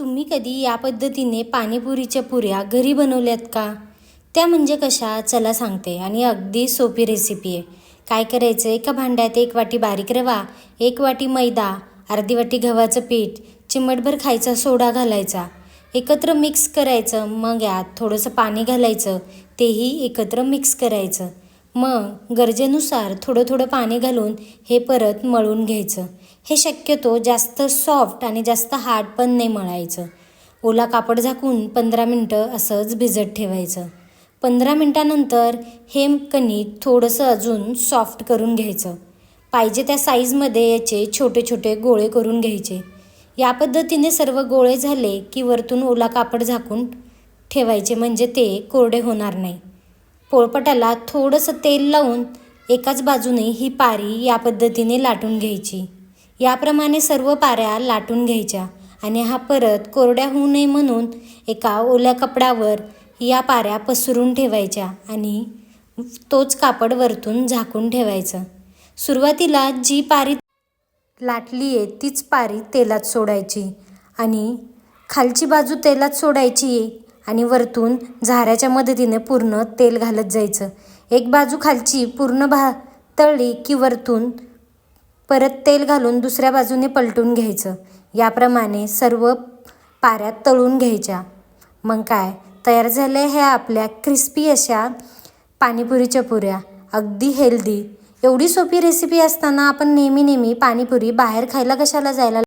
तुम्ही कधी या पद्धतीने पाणीपुरीच्या पुऱ्या घरी बनवल्यात का? त्या म्हणजे कशा? चला सांगते. आणि अगदी सोपी रेसिपी आहे. काय करायचं? एका भांड्यात एक वाटी बारीक रवा एक वाटी मैदा अर्धी वाटी गव्हाचं पीठ चिमटभर खायचा सोडा घालायचा. एकत्र मिक्स करायचं. मग यात थोडंसं पाणी घालायचं. तेही एकत्र मिक्स करायचं. मग गरजेनुसार थोडं थोडं पाणी घालून हे परत मळून घ्यायचं. हे शक्यतो जास्त सॉफ्ट आणि जास्त हार्ड पण नाही मळायचं. ओला कापड झाकून पंधरा मिनटं असंच भिजत ठेवायचं. पंधरा मिनटानंतर हे कणिक थोडंसं अजून सॉफ्ट करून घ्यायचं. पाहिजे त्या साईजमध्ये याचे छोटे छोटे गोळे करून घ्यायचे. या पद्धतीने सर्व गोळे झाले की वरतून ओला कापड झाकून ठेवायचे म्हणजे ते कोरडे होणार नाही. पोळपटाला थोडंसं तेल लावून एकाच बाजूने ही पारी या पद्धतीने लाटून घ्यायची. याप्रमाणे सर्व पाऱ्या लाटून घ्यायच्या आणि हा परत कोरड्या होऊ नये म्हणून एका ओल्या कपड्यावर या पाऱ्या पसरून ठेवायच्या आणि तोच कापड वरतून झाकून ठेवायचं. सुरुवातीला जी पारी लाटली आहे तीच पारी तेलात सोडायची आणि खालची बाजू तेलात सोडायची आणि वरतून झाऱ्याच्या मदतीने पूर्ण तेल घालत जायचं. एक बाजू खालची पूर्ण भा तळली की वरतून परत तेल घालून दुसऱ्या बाजूने पलटून घ्यायचं. याप्रमाणे सर्व पाऱ्या तळून घ्यायच्या. मग काय? तयार झाल्या ह्या आपल्या क्रिस्पी अशा पाणीपुरीच्या पुऱ्या. अगदी हेल्दी. एवढी सोपी रेसिपी असताना आपण नेहमी नेहमी पाणीपुरी बाहेर खायला कशाला जायला